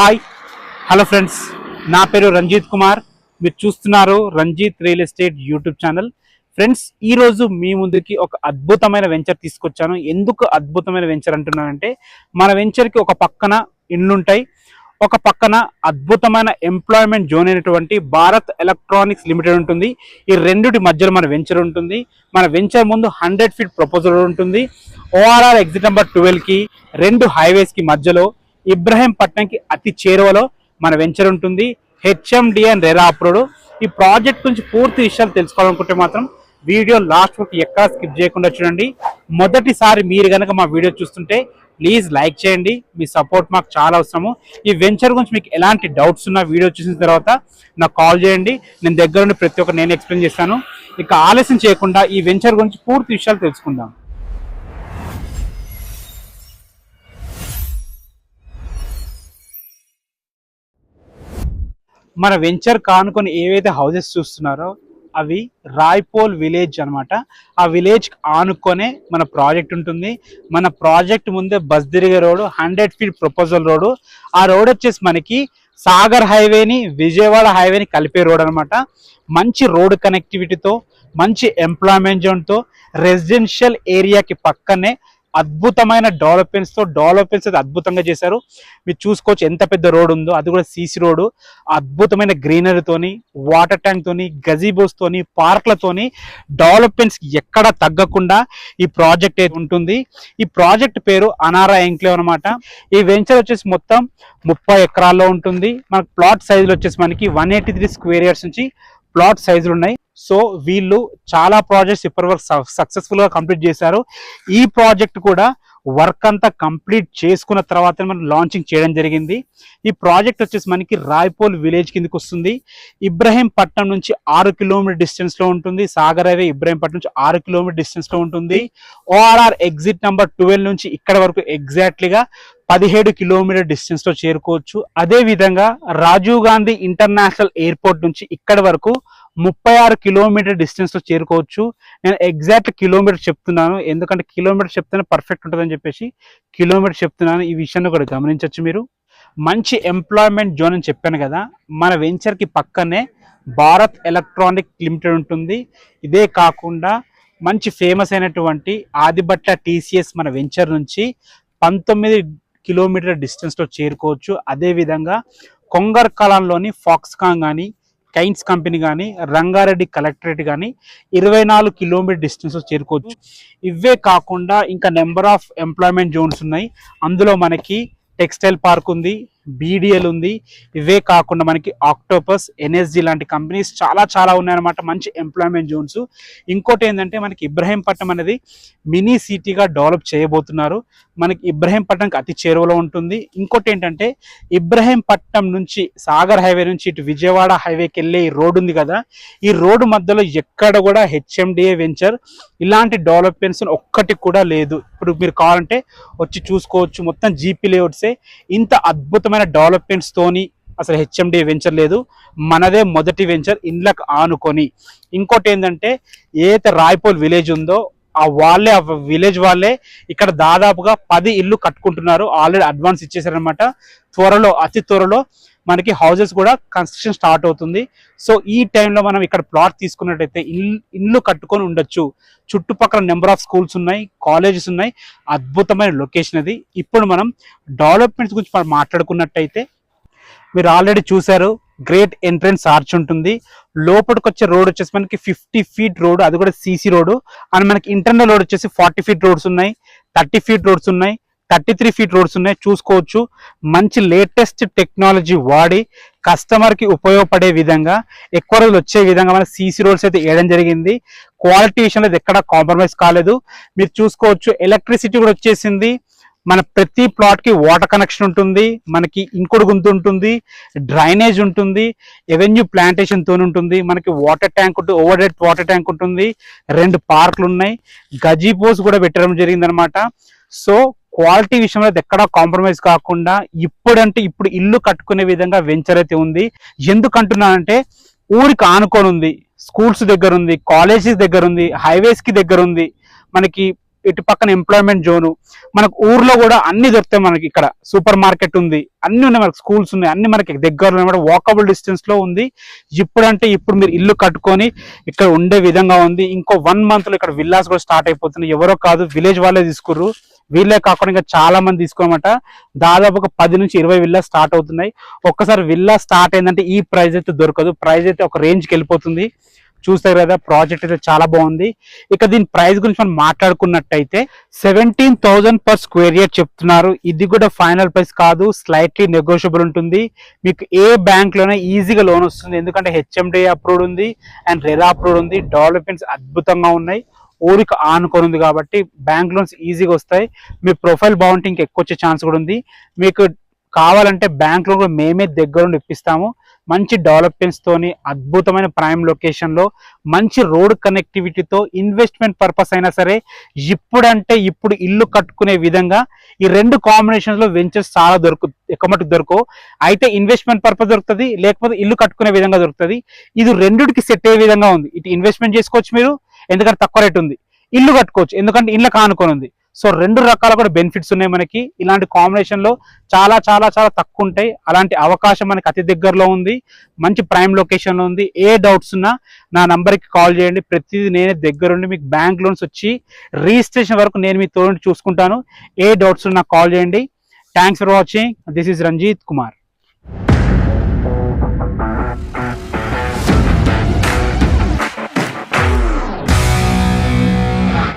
Hi. Hello friends నా పేరు రంజిత్ కుమార్. మీరు చూస్తున్నారు Ranjith real estate YouTube channel. Friends ఈరోజు మీ ముందుకి ఒక అద్భుతమైన వెంచర్ తీసుకొచ్చాను. ఎందుకు అద్భుతమైన వెంచర్ అంటున్నానంటే మన వెంచర్కి ఒక పక్కన ఇండ్లుంటాయి ఒక పక్కన అద్భుతమైన ఎంప్లాయ్మెంట్ జోన్ అయినటువంటి భారత్ ఎలక్ట్రానిక్స్ లిమిటెడ్ ఉంటుంది. ఈ రెండుటి మధ్యలో మన వెంచర్ ఉంటుంది. మన వెంచర్ ముందు హండ్రెడ్ ఫీట్ ప్రపోజల్ ఉంటుంది. ఓఆర్ఆర్ ఎగ్జిట్ నెంబర్ ట్వెల్వ్కి రెండు హైవేస్కి మధ్యలో ఇబ్రహీంపట్నంకి అతి చేరువలో మన వెంచర్ ఉంటుంది. HMDA and RERA approved. ఈ ప్రాజెక్ట్ గురించి పూర్తి విషయాలు తెలుసుకోవాలనుకుంటే మాత్రం వీడియో లాస్ట్ వరకు ఎక్కడ స్కిప్ చేయకుండా చూడండి. మొదటిసారి మీరు కనుక మా వీడియో చూస్తుంటే ప్లీజ్ లైక్ చేయండి. మీ సపోర్ట్ మాకు చాలా అవసరము. ఈ వెంచర్ గురించి మీకు ఎలాంటి డౌట్స్ ఉన్నా వీడియో చూసిన తర్వాత నాకు కాల్ చేయండి. నేను దగ్గరుండి ప్రతి ఒక్క నేను ఎక్స్ప్లెయిన్ చేస్తాను. ఇక ఆలస్యం చేయకుండా ఈ వెంచర్ గురించి పూర్తి విషయాలు తెలుసుకుందాం. మన వెంచర్ కానుకొని ఏవైతే హౌసెస్ చూస్తున్నారో అవి రాయ్పోల్ విలేజ్ అనమాట ఆ విలేజ్ ఆనుకొనే మన ప్రాజెక్ట్ ఉంటుంది. మన ప్రాజెక్ట్ ముందే బస్ తిరిగే road hundred feet proposal road ఆ రోడ్ వచ్చేసి మనకి సాగర్ హైవేని విజయవాడ హైవేని కలిపే రోడ్ అనమాట మంచి రోడ్ కనెక్టివిటీతో మంచి ఎంప్లాయ్మెంట్ జోన్తో రెసిడెన్షియల్ ఏరియాకి పక్కనే అద్భుతమైన డెవలప్మెంట్స్తో డెవలప్మెంట్స్ అయితే అద్భుతంగా చేశారు. మీరు చూసుకోవచ్చు ఎంత పెద్ద రోడ్ ఉందో అది కూడా సీసీ రోడ్. అద్భుతమైన గ్రీనరీతోని వాటర్ ట్యాంక్ తోని గజీబోస్ తోని పార్క్లతోని డెవలప్మెంట్స్ ఎక్కడ తగ్గకుండా ఈ ప్రాజెక్ట్ అయితే ఉంటుంది. ఈ ప్రాజెక్ట్ పేరు అనారా ఎంక్లేవ్ అనమాట ఈ వెంచర్ వచ్చేసి మొత్తం ముప్పై ఎకరాల్లో ఉంటుంది. మనకు ప్లాట్ సైజులు వచ్చేసి మనకి one eighty three square yards నుంచి ప్లాట్ సైజులు ఉన్నాయి. సో వీళ్ళు చాలా ప్రాజెక్ట్స్ ఇప్పటివరకు సక్సెస్ఫుల్గా కంప్లీట్ చేశారు. ఈ ప్రాజెక్ట్ కూడా వర్క్ అంతా కంప్లీట్ చేసుకున్న తర్వాత మనం లాంచింగ్ చేయడం జరిగింది. ఈ ప్రాజెక్ట్ వచ్చేసి మనకి రాయ్పోల్ విలేజ్ కిందకి వస్తుంది. ఇబ్రహీంపట్నం నుంచి ఆరు కిలోమీటర్ డిస్టెన్స్లో ఉంటుంది. సాగర్ హైవే ఇబ్రహీంపట్నం నుంచి ఆరు కిలోమీటర్ డిస్టెన్స్లో ఉంటుంది. ఓఆర్ఆర్ ఎగ్జిట్ నంబర్ ట్వెల్వ్ నుంచి ఇక్కడ వరకు ఎగ్జాక్ట్లీగా పదిహేడు కిలోమీటర్ డిస్టెన్స్లో చేరుకోవచ్చు. అదే విధంగా రాజీవ్ గాంధీ ఇంటర్నేషనల్ ఎయిర్పోర్ట్ నుంచి ఇక్కడ వరకు ముప్పై ఆరు కిలోమీటర్ డిస్టెన్స్లో చేరుకోవచ్చు. నేను ఎగ్జాక్ట్ కిలోమీటర్ చెప్తున్నాను. ఎందుకంటే కిలోమీటర్ చెప్తేనే పర్ఫెక్ట్ ఉంటుందని చెప్పేసి కిలోమీటర్ చెప్తున్నాను. ఈ విషయాన్ని కూడా గమనించవచ్చు మీరు. మంచి ఎంప్లాయ్మెంట్ జోన్ అని చెప్పాను కదా మన వెంచర్కి పక్కనే భారత్ ఎలక్ట్రానిక్ లిమిటెడ్ ఉంటుంది. ఇదే కాకుండా మంచి ఫేమస్ అయినటువంటి ఆదిబట్ల టీసీఎస్ మన వెంచర్ నుంచి పంతొమ్మిది కిలోమీటర్ డిస్టెన్స్లో చేరుకోవచ్చు. అదేవిధంగా కొంగర్ కాలంలోని ఫాక్స్కాన్ కానీ కైన్స్ కంపెనీ కానీ రంగారెడ్డి కలెక్టరేట్ కానీ ఇరవై నాలుగు కిలోమీటర్ డిస్టెన్స్లో చేరుకోవచ్చు. ఇవే కాకుండా ఇంకా నెంబర్ ఆఫ్ ఎంప్లాయ్మెంట్ జోన్స్ ఉన్నాయి. అందులో మనకి టెక్స్టైల్ పార్క్ ఉంది బీడిఎల్ ఉంది. ఇవే కాకుండా మనకి ఆక్టోపస్ ఎన్ఎస్జి లాంటి కంపెనీస్ చాలా చాలా ఉన్నాయన్నమాట. మంచి ఎంప్లాయ్మెంట్ జోన్స్ ఇంకోటి ఏంటంటే మనకి ఇబ్రహీంపట్నం అనేది మినీ సిటీగా డెవలప్ చేయబోతున్నారు. మనకి ఇబ్రహీంపట్నంకి అతి చేరువలో ఉంటుంది. ఇంకోటి ఏంటంటే ఇబ్రహీంపట్నం నుంచి సాగర్ హైవే నుంచి ఇటు విజయవాడ హైవేకి వెళ్ళే ఈ రోడ్డు ఉంది కదా ఈ రోడ్డు మధ్యలో ఎక్కడ కూడా హెచ్ఎండిఏ వెంచర్ ఇలాంటి డెవలప్మెంట్స్ ఒక్కటి కూడా లేదు. ఇప్పుడు మీరు కావాలంటే వచ్చి చూసుకోవచ్చు. మొత్తం జీపీ లేఅవుట్సే ఇంత అద్భుతమైన డెవలప్మెంట్స్తోని అసలు హెచ్ఎండి వెంచర్ లేదు. మనదే మొదటి వెంచర్ ఇండ్లకు ఆనుకొని. ఇంకోటి ఏంటంటే ఏదైతే రాయ్పోల్ విలేజ్ ఉందో ఆ వాళ్ళే ఆ విలేజ్ వాళ్ళే ఇక్కడ దాదాపుగా పది ఇల్లు కట్టుకుంటున్నారు. ఆల్రెడీ అడ్వాన్స్ ఇచ్చేసారనమాట త్వరలో అతి త్వరలో మనకి హౌజెస్ కూడా కన్స్ట్రక్షన్ స్టార్ట్ అవుతుంది. సో ఈ టైంలో మనం ఇక్కడ ప్లాట్ తీసుకున్నట్టయితే ఇల్లు ఇల్లు కట్టుకొని ఉండొచ్చు. చుట్టుపక్కల నెంబర్ ఆఫ్ స్కూల్స్ ఉన్నాయి కాలేజెస్ ఉన్నాయి. అద్భుతమైన లొకేషన్ అది. ఇప్పుడు మనం డెవలప్మెంట్స్ గురించి మనం మాట్లాడుకున్నట్టయితే మీరు ఆల్రెడీ చూశారు. గ్రేట్ ఎంట్రన్స్ ఆర్చ్ ఉంటుంది. లోపలికి వచ్చే రోడ్ వచ్చేసి మనకి ఫిఫ్టీ ఫీట్ రోడ్ అది కూడా సీసీ రోడ్. అండ్ మనకి ఇంటర్నల్ రోడ్ వచ్చేసి ఫార్టీ ఫీట్ రోడ్స్ ఉన్నాయి. థర్టీ ఫీట్ రోడ్స్ ఉన్నాయి. థర్టీ త్రీ ఫీట్ రోడ్స్ ఉన్నాయి. చూసుకోవచ్చు. మంచి లేటెస్ట్ టెక్నాలజీ వాడి కస్టమర్కి ఉపయోగపడే విధంగా ఎక్కువ రోజులు వచ్చే విధంగా మన సీసీ రోడ్స్ అయితే వేయడం జరిగింది. క్వాలిటీ విషయంలో ఎక్కడ కాంప్రమైజ్ కాలేదు. మీరు చూసుకోవచ్చు ఎలక్ట్రిసిటీ కూడా వచ్చేసింది. మన ప్రతి ప్లాట్కి వాటర్ కనెక్షన్ ఉంటుంది మనకి ఇంకుడు గుంత ఉంటుంది డ్రైనేజ్ ఉంటుంది ఎవెన్యూ ప్లాంటేషన్తో ఉంటుంది మనకి వాటర్ ట్యాంక్ ఉంటుంది ఓవర్ హెడ్ వాటర్ ట్యాంక్ ఉంటుంది రెండు పార్కులు ఉన్నాయి గజీపోస్ కూడా పెట్టడం జరిగిందనమాట. సో క్వాలిటీ విషయంలో ఎక్కడా కాంప్రమైజ్ కాకుండా ఇప్పుడంటే ఇప్పుడు ఇల్లు కట్టుకునే విధంగా వెంచర్ అయితే ఉంది. ఎందుకంటున్నానంటే ఊరికి ఆనుకొని ఉంది స్కూల్స్ దగ్గర ఉంది కాలేజెస్ దగ్గర ఉంది హైవేస్కి దగ్గర ఉంది మనకి ఇటు పక్కన ఎంప్లాయ్మెంట్ జోను మనకు ఊర్లో కూడా అన్ని దొరుకుతాయి మనకి ఇక్కడ. సూపర్ మార్కెట్ ఉంది అన్ని ఉన్నాయి మనకి స్కూల్స్ ఉన్నాయి అన్ని మనకి దగ్గరలో ఉన్నాయి. వాకబుల్ డిస్టెన్స్లో ఉంది. ఇప్పుడంటే ఇప్పుడు మీరు ఇల్లు కట్టుకొని ఇక్కడ ఉండే విధంగా ఉంది. ఇంకో వన్ మంత్లో ఇక్కడ విల్లాస్ కూడా స్టార్ట్ అయిపోతున్నాయి. ఎవరో కాదు విలేజ్ వాళ్ళే తీసుకుర్రు. వీళ్ళే కాకుండా ఇంకా చాలా మంది తీసుకోనమాట దాదాపు ఒక పది నుంచి ఇరవై విల్లా స్టార్ట్ అవుతున్నాయి. ఒక్కసారి విల్లా స్టార్ట్ అయిందంటే ఈ ప్రైస్ అయితే దొరకదు. ప్రైస్ అయితే ఒక రేంజ్కి వెళ్ళిపోతుంది. చూస్తారు కదా ప్రాజెక్ట్ అయితే చాలా బాగుంది. ఇక దీని ప్రైస్ గురించి మనం మాట్లాడుకున్నట్టయితే seventeen thousand per square yard చెప్తున్నారు. ఇది కూడా ఫైనల్ ప్రైస్ కాదు స్లైట్లీ నెగోషియబుల్ ఉంటుంది. మీకు ఏ బ్యాంక్లోనే ఈజీగా లోన్ వస్తుంది. ఎందుకంటే హెచ్ఎండి అప్రూవ్డ్ ఉంది అండ్ రెరా అప్రూవ్డ్ ఉంది. డెవలప్మెంట్స్ అద్భుతంగా ఉన్నాయి. ఊరికి ఆనుకొని ఉంది కాబట్టి బ్యాంక్ లోన్స్ ఈజీగా వస్తాయి. మీ ప్రొఫైల్ బాగుంటే ఇంకా ఎక్కువ వచ్చే ఛాన్స్ కూడా ఉంది. మీకు కావాలంటే బ్యాంక్లో కూడా మేమే దగ్గరుండి ఇప్పిస్తాము. మంచి డెవలప్మెంట్స్తోని అద్భుతమైన ప్రైమ్ లొకేషన్లో మంచి రోడ్ కనెక్టివిటీతో ఇన్వెస్ట్మెంట్ పర్పస్ అయినా సరే ఇప్పుడంటే ఇప్పుడు ఇల్లు కట్టుకునే విధంగా ఈ రెండు కాంబినేషన్స్లో వెంచర్స్ చాలా దొరుకు ఎక్కువ మటుకు దొరకవు. అయితే ఇన్వెస్ట్మెంట్ పర్పస్ దొరుకుతుంది లేకపోతే ఇల్లు కట్టుకునే విధంగా దొరుకుతుంది. ఇది రెండుకి సెట్ అయ్యే విధంగా ఉంది. ఇటు ఇన్వెస్ట్మెంట్ చేసుకోవచ్చు మీరు ఎందుకంటే తక్కువ రేట్ ఉంది. ఇల్లు కట్టుకోవచ్చు ఎందుకంటే ఇళ్ళ కానుకొని ఉంది. సో రెండు రకాల కూడా బెనిఫిట్స్ ఉన్నాయి మనకి. ఇలాంటి కాంబినేషన్లో చాలా చాలా చాలా తక్కువ ఉంటాయి. అలాంటి అవకాశం మనకి అతి దగ్గరలో ఉంది. మంచి ప్రైమ్ లొకేషన్లో ఉంది. ఏ డౌట్స్ ఉన్నా నా నంబర్కి కాల్ చేయండి. ప్రతిదీ నేనే దగ్గరుండి మీకు బ్యాంక్ లోన్స్ వచ్చి రిజిస్ట్రేషన్ వరకు నేను మీ తోడు చూసుకుంటాను. ఏ డౌట్స్ ఉన్నా కాల్ చేయండి. Thanks for watching this is Ranjith Kumar